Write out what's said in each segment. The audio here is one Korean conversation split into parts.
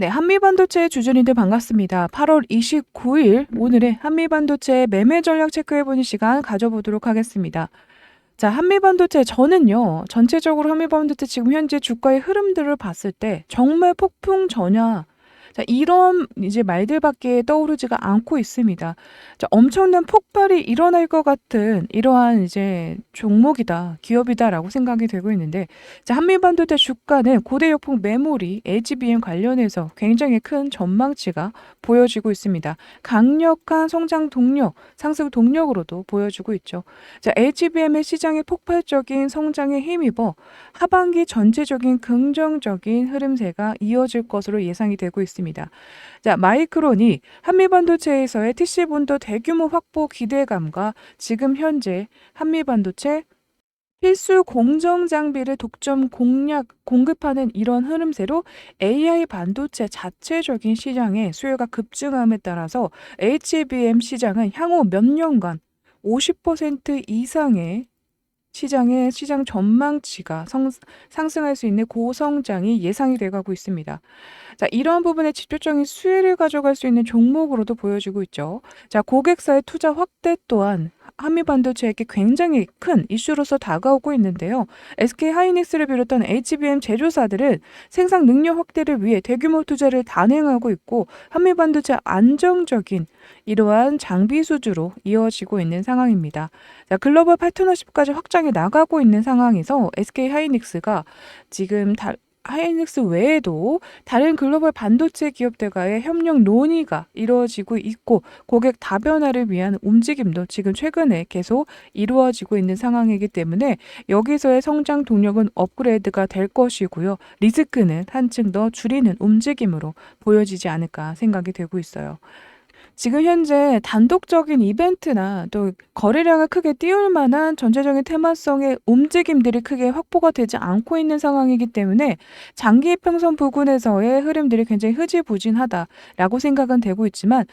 네, 한미반도체 주주님들 반갑습니다. 8월 29일 오늘의 한미반도체 매매 전략 체크해보는 시간 가져보도록 하겠습니다. 자, 한미반도체 저는요, 전체적으로 한미반도체 지금 현재 주가의 흐름들을 봤을 때 정말 폭풍 전야 자, 이런 이제 말들밖에 떠오르지가 않고 있습니다. 자, 엄청난 폭발이 일어날 것 같은 이러한 이제 종목이다, 기업이다라고 생각이 되고 있는데, 자, 한미반도체 주가는 고대역폭 메모리, HBM 관련해서 굉장히 큰 전망치가 보여지고 있습니다. 강력한 성장 동력, 상승 동력으로도 보여지고 있죠. 자, HBM의 시장의 폭발적인 성장에 힘입어 하반기 전체적인 긍정적인 흐름세가 이어질 것으로 예상이 되고 있습니다. 자, 마이크론이 한미 반도체에서의 TC본도 대규모 확보 기대감과 지금 현재 한미 반도체 필수 공정 장비를 독점 공략 공급하는 이런 흐름세로 AI 반도체 자체적인 시장의 수요가 급증함에 따라서 HBM 시장은 향후 몇 년간 50% 이상의 시장의 시장 전망치가 성, 상승할 수 있는 고성장이 예상이 돼가고 있습니다. 자, 이러한 부분에 직접적인 수혜를 가져갈 수 있는 종목으로도 보여지고 있죠. 자, 고객사의 투자 확대 또한 한미 반도체에게 굉장히 큰 이슈로서 다가오고 있는데요. SK 하이닉스를 비롯한 HBM 제조사들은 생산 능력 확대를 위해 대규모 투자를 단행하고 있고 한미 반도체 안정적인 이러한 장비 수주로 이어지고 있는 상황입니다. 자, 글로벌 파트너십까지 확장해 나가고 있는 상황에서 SK 하이닉스가 지금 다, 하이닉스 외에도 다른 글로벌 반도체 기업들과의 협력 논의가 이루어지고 있고 고객 다변화를 위한 움직임도 지금 최근에 계속 이루어지고 있는 상황이기 때문에 여기서의 성장 동력은 업그레이드가 될 것이고요. 리스크는 한층 더 줄이는 움직임으로 보여지지 않을까 생각이 되고 있어요. 지금 현재 단독적인 이벤트나 또 거래량을 크게 띄울 만한 전체적인 테마성의 움직임들이 크게 확보가 되지 않고 있는 상황이기 때문에 장기 평선 부근에서의 흐름들이 굉장히 흐지부진하다라고 생각은 되고 있지만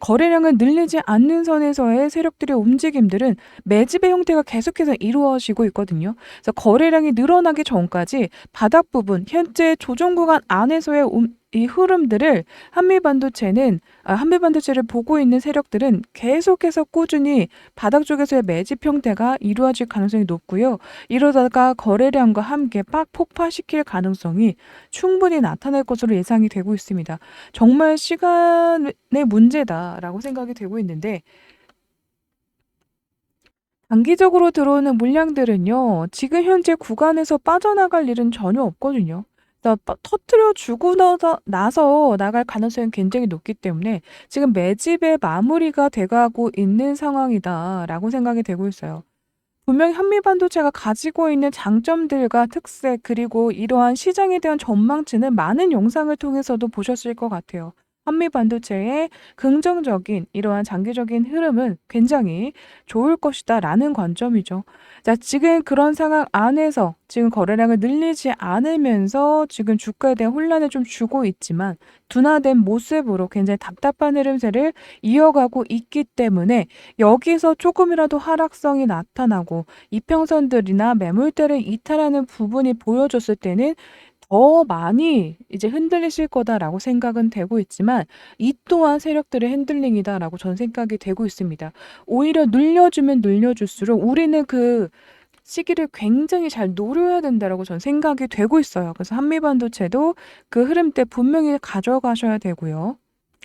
거래량을 늘리지 않는 선에서의 세력들의 움직임들은 매집의 형태가 계속해서 이루어지고 있거든요. 그래서 거래량이 늘어나기 전까지 바닥 부분, 현재 조정 구간 안에서의 움, 이 흐름들을 한미 반도체는 아, 한미 반도체를 보고 있는 세력들은 계속해서 꾸준히 바닥 쪽에서의 매집 형태가 이루어질 가능성이 높고요. 이러다가 거래량과 함께 빡 폭파시킬 가능성이 충분히 나타날 것으로 예상이 되고 있습니다. 정말 시간의 문제다라고 생각이 되고 있는데 단기적으로 들어오는 물량들은요, 지금 현재 구간에서 빠져나갈 일은 전혀 없거든요. 터트려 주고 나서, 나갈 가능성이 굉장히 높기 때문에 지금 매집의 마무리가 돼가고 있는 상황이다라고 생각이 되고 있어요. 분명히 한미반도체가 가지고 있는 장점들과 특색 그리고 이러한 시장에 대한 전망치는 많은 영상을 통해서도 보셨을 것 같아요. 한미 반도체의 긍정적인 이러한 장기적인 흐름은 굉장히 좋을 것이다 라는 관점이죠. 자, 지금 그런 상황 안에서 지금 거래량을 늘리지 않으면서 지금 주가에 대한 혼란을 좀 주고 있지만 둔화된 모습으로 굉장히 답답한 흐름세를 이어가고 있기 때문에 여기서 조금이라도 하락성이 나타나고 이평선들이나 매물대를 이탈하는 부분이 보여줬을 때는 더 많이 이제 흔들리실 거다라고 생각은 되고 있지만 이 또한 세력들의 핸들링이다라고 전 생각이 되고 있습니다. 오히려 늘려주면 늘려줄수록 우리는 그 시기를 굉장히 잘 노려야 된다라고 전 생각이 되고 있어요. 그래서 한미 반도체도 그 흐름 때 분명히 가져가셔야 되고요.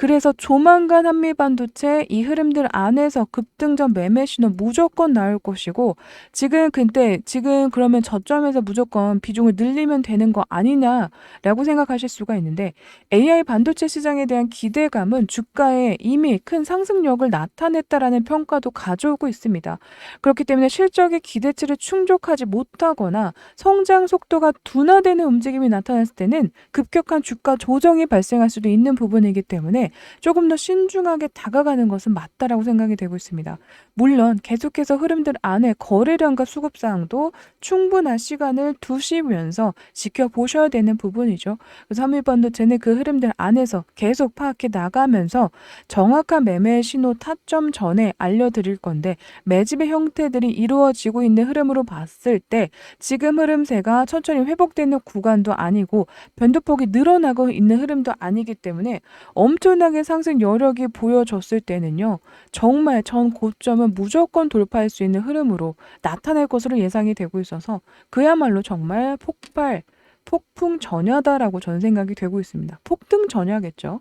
그래서 조만간 한미 반도체 이 흐름들 안에서 급등전 매매 신호 무조건 나올 것이고 지금 근데 지금 그러면 저점에서 무조건 비중을 늘리면 되는 거 아니냐라고 생각하실 수가 있는데 AI 반도체 시장에 대한 기대감은 주가에 이미 큰 상승력을 나타냈다라는 평가도 가져오고 있습니다. 그렇기 때문에 실적의 기대치를 충족하지 못하거나 성장 속도가 둔화되는 움직임이 나타났을 때는 급격한 주가 조정이 발생할 수도 있는 부분이기 때문에 조금 더 신중하게 다가가는 것은 맞다라고 생각이 되고 있습니다. 물론 계속해서 흐름들 안에 거래량과 수급 사항도 충분한 시간을 두시면서 지켜보셔야 되는 부분이죠. 그래서 한미반도체는 그 흐름들 안에서 계속 파악해 나가면서 정확한 매매 신호 타점 전에 알려드릴 건데 매집의 형태들이 이루어지고 있는 흐름으로 봤을 때 지금 흐름세가 천천히 회복되는 구간도 아니고 변동폭이 늘어나고 있는 흐름도 아니기 때문에 엄청 나게 상승 여력이 보여졌을 때는요. 정말 전 고점은 무조건 돌파할 수 있는 흐름으로 나타날 것으로 예상이 되고 있어서 그야말로 정말 폭발, 폭풍 전야다라고 저는 생각이 되고 있습니다. 폭등 전야겠죠.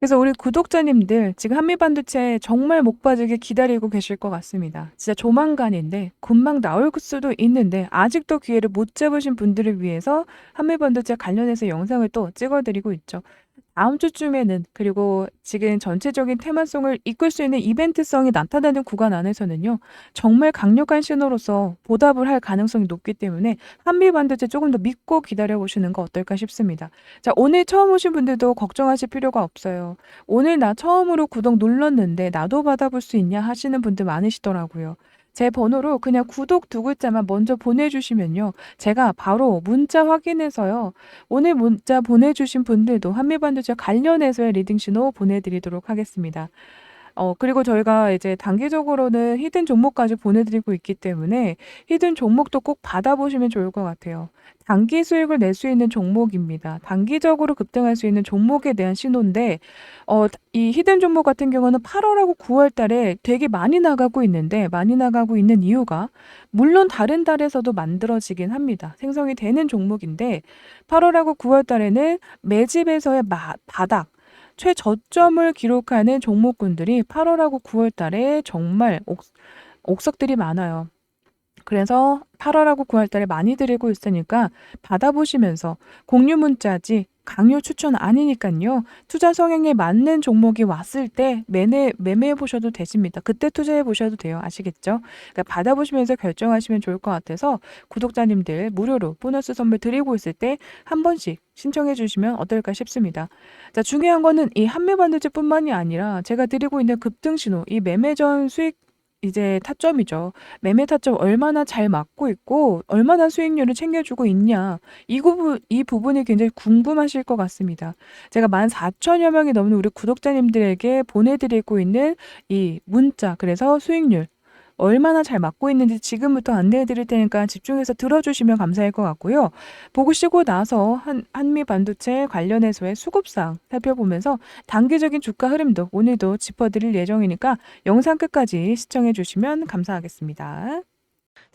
그래서 우리 구독자님들 지금 한미반도체 정말 목 빠지게 기다리고 계실 것 같습니다. 진짜 조만간인데 금방 나올 수도 있는데 아직도 기회를 못 잡으신 분들을 위해서 한미반도체 관련해서 영상을 또 찍어드리고 있죠. 다음 주쯤에는 그리고 지금 전체적인 테마성을 이끌 수 있는 이벤트성이 나타나는 구간 안에서는요. 정말 강력한 신호로서 보답을 할 가능성이 높기 때문에 한미 반도체 조금 더 믿고 기다려 보시는 거 어떨까 싶습니다. 자, 오늘 처음 오신 분들도 걱정하실 필요가 없어요. 오늘 나 처음으로 구독 눌렀는데 나도 받아볼 수 있냐 하시는 분들 많으시더라고요. 제 번호로 그냥 구독 두 글자만 먼저 보내주시면요. 제가 바로 문자 확인해서요. 오늘 문자 보내주신 분들도 한미반도체 관련해서의 리딩 신호 보내드리도록 하겠습니다. 어 그리고 저희가 이제 단기적으로는 히든 종목까지 보내드리고 있기 때문에 히든 종목도 꼭 받아보시면 좋을 것 같아요. 단기 수익을 낼 수 있는 종목입니다. 단기적으로 급등할 수 있는 종목에 대한 신호인데 어 이 히든 종목 같은 경우는 8월하고 9월 달에 되게 많이 나가고 있는데 많이 나가고 있는 이유가 물론 다른 달에서도 만들어지긴 합니다. 생성이 되는 종목인데 8월하고 9월 달에는 매집에서의 마, 바닥 최저점을 기록하는 종목군들이 8월하고 9월 달에 정말 옥, 옥석들이 많아요. 그래서 8월하고 9월 달에 많이 드리고 있으니까 받아보시면서 공유 문자지 강요 추천 아니니까요. 투자 성향에 맞는 종목이 왔을 때 매매 매매해 보셔도 되십니다. 그때 투자해 보셔도 돼요. 아시겠죠? 그러니까 받아보시면서 결정하시면 좋을 것 같아서 구독자님들 무료로 보너스 선물 드리고 있을 때 한 번씩 신청해 주시면 어떨까 싶습니다. 자, 중요한 거는 이 한미 반도체뿐만이 아니라 제가 드리고 있는 급등 신호, 이 매매 전 수익 이제 타점이죠. 매매 타점 얼마나 잘 맞고 있고 얼마나 수익률을 챙겨주고 있냐. 이 부분 이 부분이 굉장히 궁금하실 것 같습니다. 제가 14,000여 명이 넘는 우리 구독자님들에게 보내드리고 있는 이 문자 그래서 수익률 얼마나 잘 맞고 있는지 지금부터 안내해 드릴 테니까 집중해서 들어주시면 감사할 것 같고요. 보고 쉬고 나서 한, 한미 반도체 관련해서의 수급상 살펴보면서 단기적인 주가 흐름도 오늘도 짚어드릴 예정이니까 영상 끝까지 시청해 주시면 감사하겠습니다.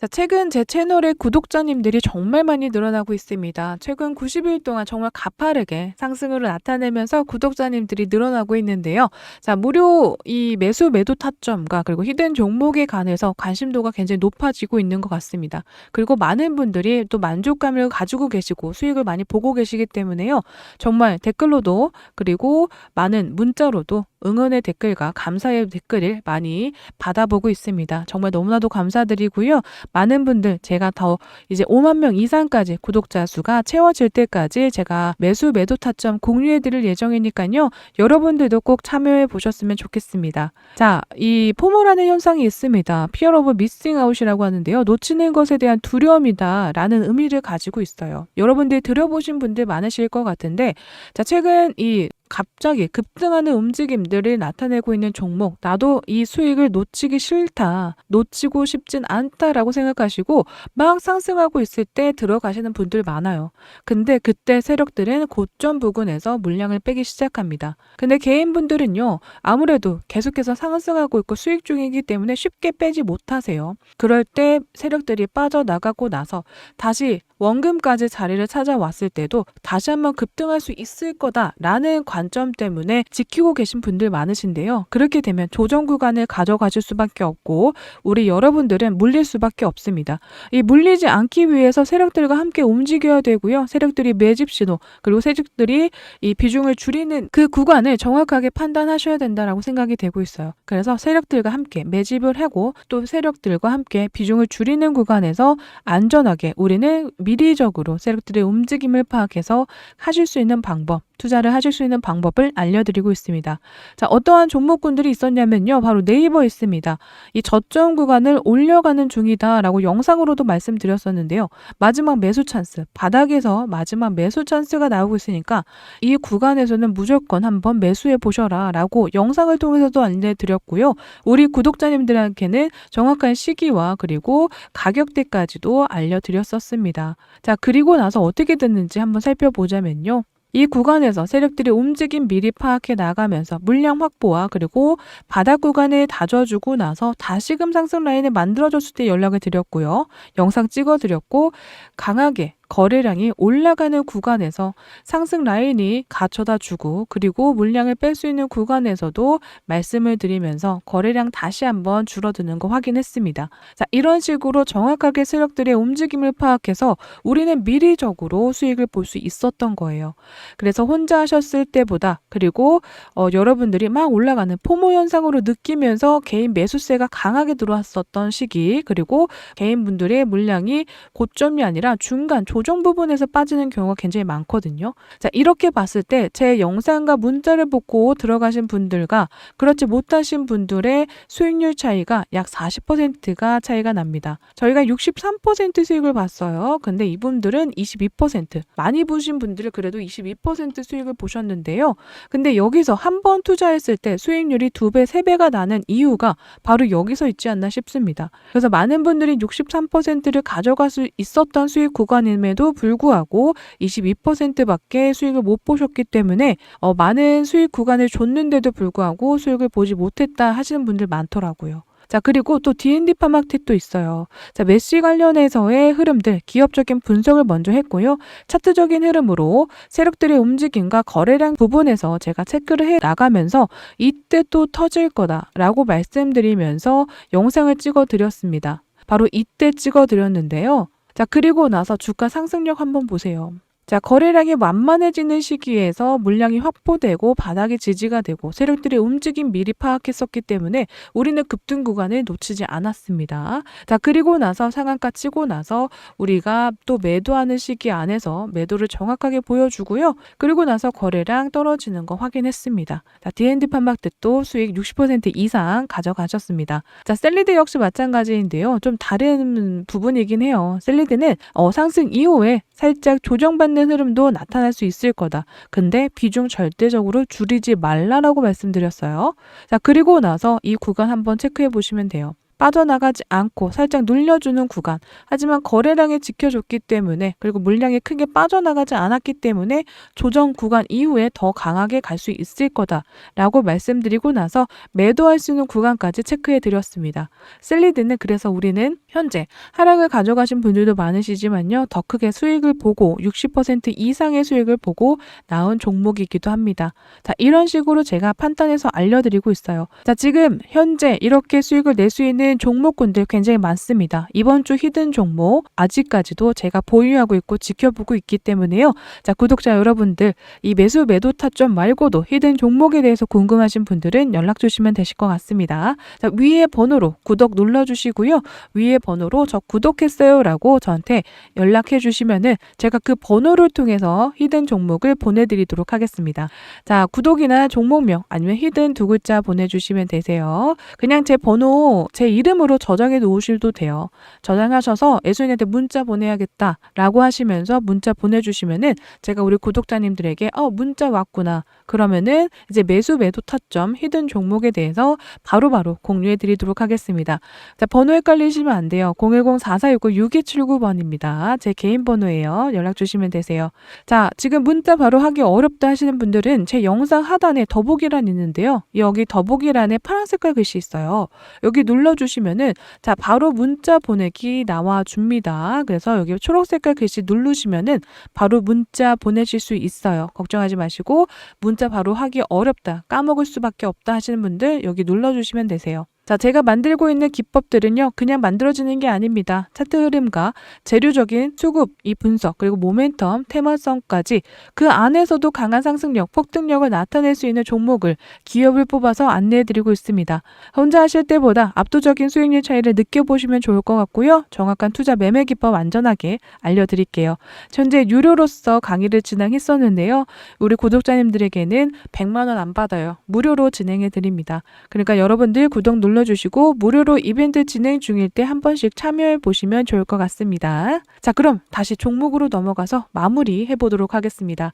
자, 최근 제 채널의 구독자님들이 정말 많이 늘어나고 있습니다. 최근 90일 동안 정말 가파르게 상승으로 나타내면서 구독자님들이 늘어나고 있는데요. 자, 무료 이 매수 매도 타점과 그리고 히든 종목에 관해서 관심도가 굉장히 높아지고 있는 것 같습니다. 그리고 많은 분들이 또 만족감을 가지고 계시고 수익을 많이 보고 계시기 때문에요. 정말 댓글로도 그리고 많은 문자로도 응원의 댓글과 감사의 댓글을 많이 받아보고 있습니다. 정말 너무나도 감사드리고요. 많은 분들 제가 더 이제 5만 명 이상까지 구독자 수가 채워질 때까지 제가 매수 매도 타점 공유해 드릴 예정이니까요. 여러분들도 꼭 참여해 보셨으면 좋겠습니다. 자, 이 포모라는 현상이 있습니다. 피어 오브 미싱 아웃이라고 하는데요. 놓치는 것에 대한 두려움이다 라는 의미를 가지고 있어요. 여러분들 들어보신 분들 많으실 것 같은데 자, 최근 이 갑자기 급등하는 움직임들을 나타내고 있는 종목, 나도 이 수익을 놓치기 싫다, 놓치고 싶진 않다라고 생각하시고 막 상승하고 있을 때 들어가시는 분들 많아요. 근데 그때 세력들은 고점 부근에서 물량을 빼기 시작합니다. 근데 개인분들은요, 아무래도 계속해서 상승하고 있고 수익 중이기 때문에 쉽게 빼지 못하세요. 그럴 때 세력들이 빠져나가고 나서 다시 원금까지 자리를 찾아왔을 때도 다시 한번 급등할 수 있을 거다라는 관점 때문에 지키고 계신 분들 많으신데요. 그렇게 되면 조정 구간을 가져가실 수밖에 없고 우리 여러분들은 물릴 수밖에 없습니다. 이 물리지 않기 위해서 세력들과 함께 움직여야 되고요. 세력들이 매집 신호 그리고 세력들이 이 비중을 줄이는 그 구간을 정확하게 판단하셔야 된다라고 생각이 되고 있어요. 그래서 세력들과 함께 매집을 하고 또 세력들과 함께 비중을 줄이는 구간에서 안전하게 우리는 미리적으로 세력들의 움직임을 파악해서 하실 수 있는 방법 투자를 하실 수 있는 방법을 알려드리고 있습니다. 자, 어떠한 종목군들이 있었냐면요. 바로 네이버 있습니다. 이 저점 구간을 올려가는 중이다라고 영상으로도 말씀드렸었는데요. 마지막 매수 찬스, 바닥에서 마지막 매수 찬스가 나오고 있으니까 이 구간에서는 무조건 한번 매수해 보셔라 라고 영상을 통해서도 알려드렸고요. 우리 구독자님들에게는 정확한 시기와 그리고 가격대까지도 알려드렸었습니다. 자, 그리고 나서 어떻게 됐는지 한번 살펴보자면요. 이 구간에서 세력들의 움직임 미리 파악해 나가면서 물량 확보와 그리고 바닥 구간을 다져주고 나서 다시금 상승 라인을 만들어줬을 때 연락을 드렸고요. 영상 찍어드렸고 강하게 거래량이 올라가는 구간에서 상승 라인이 갖춰다 주고 그리고 물량을 뺄 수 있는 구간에서도 말씀을 드리면서 거래량 다시 한번 줄어드는 거 확인했습니다. 자, 이런 식으로 정확하게 세력들의 움직임을 파악해서 우리는 미리적으로 수익을 볼 수 있었던 거예요. 그래서 혼자 하셨을 때보다 그리고 어, 여러분들이 막 올라가는 포모 현상으로 느끼면서 개인 매수세가 강하게 들어왔었던 시기 그리고 개인분들의 물량이 고점이 아니라 중간 조정 부분에서 빠지는 경우가 굉장히 많거든요. 자, 이렇게 봤을 때 제 영상과 문자를 보고 들어가신 분들과 그렇지 못하신 분들의 수익률 차이가 약 40%가 차이가 납니다. 저희가 63% 수익을 봤어요. 근데 이분들은 22% 많이 보신 분들은 그래도 22% 수익을 보셨는데요. 근데 여기서 한 번 투자했을 때 수익률이 두 배, 세 배가 나는 이유가 바로 여기서 있지 않나 싶습니다. 그래서 많은 분들이 63%를 가져갈 수 있었던 수익 구간임에 도 불구하고 22%밖에 수익을 못 보셨기 때문에 어, 많은 수익 구간을 줬는데도 불구하고 수익을 보지 못했다 하시는 분들 많더라고요. 자, 그리고 또 D&D 파마켓도 있어요. 자, 메시 관련해서의 흐름들, 기업적인 분석을 먼저 했고요. 차트적인 흐름으로 세력들의 움직임과 거래량 부분에서 제가 체크를 해 나가면서 이때 또 터질 거다라고 말씀드리면서 영상을 찍어 드렸습니다. 바로 이때 찍어 드렸는데요. 자, 그리고 나서 주가 상승력 한번 보세요. 자, 거래량이 완만해지는 시기에서 물량이 확보되고 바닥이 지지가 되고 세력들의 움직임 미리 파악했었기 때문에 우리는 급등 구간을 놓치지 않았습니다. 자, 그리고 나서 상한가 치고 나서 우리가 또 매도하는 시기 안에서 매도를 정확하게 보여주고요. 그리고 나서 거래량 떨어지는 거 확인했습니다. 자, D&D 판박tet도 수익 60% 이상 가져가셨습니다. 자, 셀리드 역시 마찬가지인데요. 좀 다른 부분이긴 해요. 셀리드는 어, 상승 이후에 살짝 조정받는 흐름도 나타날 수 있을 거다. 근데 비중 절대적으로 줄이지 말라라고 말씀드렸어요. 자, 그리고 나서 이 구간 한번 체크해 보시면 돼요. 빠져나가지 않고 살짝 눌려주는 구간. 하지만 거래량이 지켜줬기 때문에 그리고 물량이 크게 빠져나가지 않았기 때문에 조정 구간 이후에 더 강하게 갈 수 있을 거다라고 말씀드리고 나서 매도할 수 있는 구간까지 체크해 드렸습니다. 셀리드는 그래서 우리는 현재 하락을 가져가신 분들도 많으시지만요. 더 크게 수익을 보고 60% 이상의 수익을 보고 나온 종목이기도 합니다. 자, 이런 식으로 제가 판단해서 알려드리고 있어요. 자, 지금 현재 이렇게 수익을 낼 수 있는 종목군들 굉장히 많습니다. 이번 주 히든 종목 아직까지도 제가 보유하고 있고 지켜보고 있기 때문에요. 자, 구독자 여러분들 이 매수 매도 타점 말고도 히든 종목에 대해서 궁금하신 분들은 연락 주시면 되실 것 같습니다. 자, 위에 번호로 구독 눌러 주시고요. 위에 번호로 저 구독했어요라고 저한테 연락해 주시면은 제가 그 번호를 통해서 히든 종목을 보내 드리도록 하겠습니다. 자, 구독이나 종목명 아니면 히든 두 글자 보내 주시면 되세요. 그냥 제 번호 제 이름으로 저장해 놓으셔도 돼요. 저장하셔서 애순이한테 문자 보내야겠다 라고 하시면서 문자 보내주시면은 제가 우리 구독자님들에게 어 문자 왔구나 그러면은 이제 매수 매도 타점 히든 종목에 대해서 바로바로 공유해 드리도록 하겠습니다. 자 번호 헷갈리시면 안 돼요. 010-4469-6279번입니다. 제 개인 번호예요. 연락 주시면 되세요. 자 지금 문자 바로 하기 어렵다 하시는 분들은 제 영상 하단에 더보기란 있는데요. 여기 더보기란에 파란 색깔 글씨 있어요. 여기 눌러주시면은 자 바로 문자 보내기 나와 줍니다. 그래서 여기 초록 색깔 글씨 누르시면은 바로 문자 보내실 수 있어요. 걱정하지 마시고 문자 바로 하기 어렵다 까먹을 수밖에 없다 하시는 분들 여기 눌러주시면 되세요. 자, 제가 만들고 있는 기법들은요, 그냥 만들어지는 게 아닙니다. 차트 흐름과 재료적인 수급, 이 분석, 그리고 모멘텀, 테마성까지 그 안에서도 강한 상승력, 폭등력을 나타낼 수 있는 종목을, 기업을 뽑아서 안내해 드리고 있습니다. 혼자 하실 때보다 압도적인 수익률 차이를 느껴보시면 좋을 것 같고요. 정확한 투자 매매 기법 안전하게 알려드릴게요. 현재 유료로서 강의를 진행했었는데요. 우리 구독자님들에게는 100만 원 안 받아요. 무료로 진행해 드립니다. 그러니까 여러분들 구독 눌러 주시고 무료로 이벤트 진행 중일 때 한 번씩 참여해 보시면 좋을 것 같습니다. 자, 그럼 다시 종목으로 넘어가서 마무리 해보도록 하겠습니다.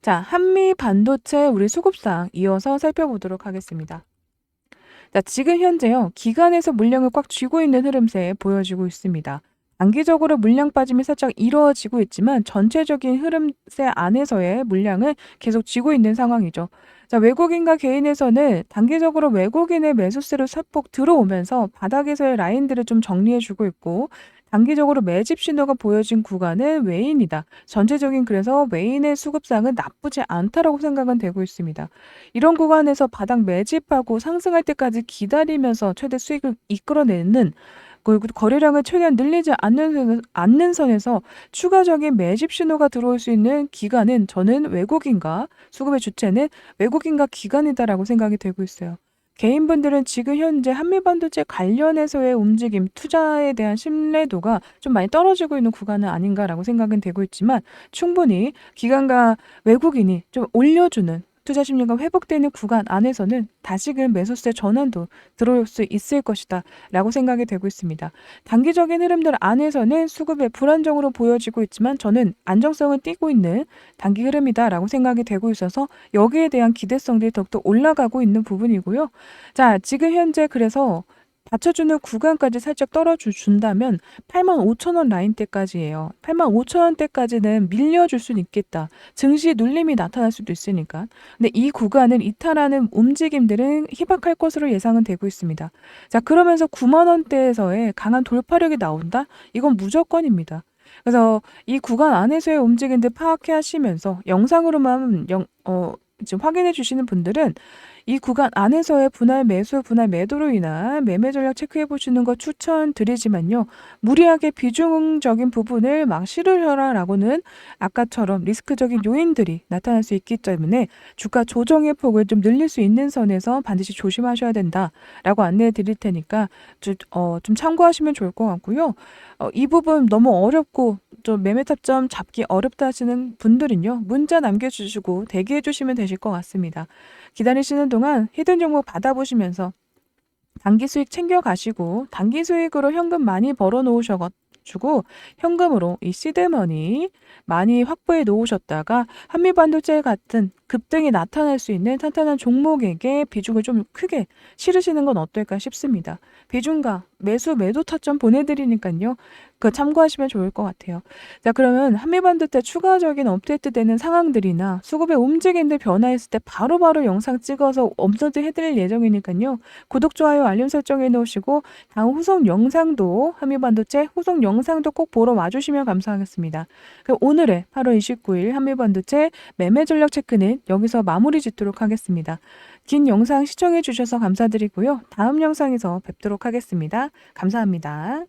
자, 한미 반도체 우리 수급상 이어서 살펴보도록 하겠습니다. 자, 지금 현재요, 기간에서 물량을 꽉 쥐고 있는 흐름세 보여지고 있습니다. 단기적으로 물량 빠짐이 살짝 이루어지고 있지만 전체적인 흐름세 안에서의 물량은 계속 쥐고 있는 상황이죠. 자, 외국인과 개인에서는 단기적으로 외국인의 매수세로 사폭 들어오면서 바닥에서의 라인들을 좀 정리해주고 있고 단기적으로 매집 신호가 보여진 구간은 외인이다. 전체적인 그래서 외인의 수급상은 나쁘지 않다라고 생각은 되고 있습니다. 이런 구간에서 바닥 매집하고 상승할 때까지 기다리면서 최대 수익을 이끌어내는 그리고 거래량을 최대한 늘리지 않는, 선- 않는 선에서 추가적인 매집 신호가 들어올 수 있는 기간은 저는 외국인과 수급의 주체는 외국인과 기관이다라고 생각이 되고 있어요. 개인분들은 지금 현재 한미반도체 관련해서의 움직임, 투자에 대한 신뢰도가 좀 많이 떨어지고 있는 구간은 아닌가라고 생각은 되고 있지만 충분히 기관과 외국인이 좀 올려주는 투자 심리가 회복되는 구간 안에서는 다시금 매수세 전환도 들어올 수 있을 것이다 라고 생각이 되고 있습니다. 단기적인 흐름들 안에서는 수급에 불안정으로 보여지고 있지만 저는 안정성을 띠고 있는 단기 흐름이다 라고 생각이 되고 있어서 여기에 대한 기대성들이 더욱더 올라가고 있는 부분이고요. 자, 지금 현재 그래서 받쳐주는 구간까지 살짝 떨어준다면 8만 5천 원 라인대까지예요. 8만 5천 원대까지는 밀려줄 수는 있겠다. 증시 눌림이 나타날 수도 있으니까. 근데 이 구간을 이탈하는 움직임들은 희박할 것으로 예상은 되고 있습니다. 자, 그러면서 9만 원대에서의 강한 돌파력이 나온다? 이건 무조건입니다. 그래서 이 구간 안에서의 움직임들 파악해 하시면서 영상으로만 영, 어, 지금 확인해 주시는 분들은 이 구간 안에서의 분할 매수, 분할 매도로 인한 매매 전략 체크해 보시는 거 추천드리지만요. 무리하게 비중적인 부분을 막 실으셔라라고는 아까처럼 리스크적인 요인들이 나타날 수 있기 때문에 주가 조정의 폭을 좀 늘릴 수 있는 선에서 반드시 조심하셔야 된다라고 안내해 드릴 테니까 좀, 어, 좀 참고하시면 좋을 것 같고요. 어, 이 부분 너무 어렵고 좀 매매 타점 잡기 어렵다 하시는 분들은요. 문자 남겨주시고 대기해 주시면 되실 것 같습니다. 기다리시는 동안 히든 종목 받아보시면서 단기 수익 챙겨 가시고 단기 수익으로 현금 많이 벌어 놓으셔가지고 현금으로 이 시드머니 많이 확보해 놓으셨다가 한미반도체 같은 급등이 나타날 수 있는 탄탄한 종목에게 비중을 좀 크게 실으시는 건 어떨까 싶습니다. 비중과 매수 매도 타점 보내드리니까요. 그 참고하시면 좋을 것 같아요. 자 그러면 한미반도체 추가적인 업데이트 되는 상황들이나 수급의 움직임들 변화했을 때 바로 바로 영상 찍어서 업로드 해드릴 예정이니까요. 구독, 좋아요, 알림 설정해 놓으시고 다음 후속 영상도 한미반도체 후속 영상도 꼭 보러 와주시면 감사하겠습니다. 오늘의 8월 29일 한미반도체 매매 전략 체크 는 여기서 마무리 짓도록 하겠습니다. 긴 영상 시청해 주셔서 감사드리고요. 다음 영상에서 뵙도록 하겠습니다. 감사합니다.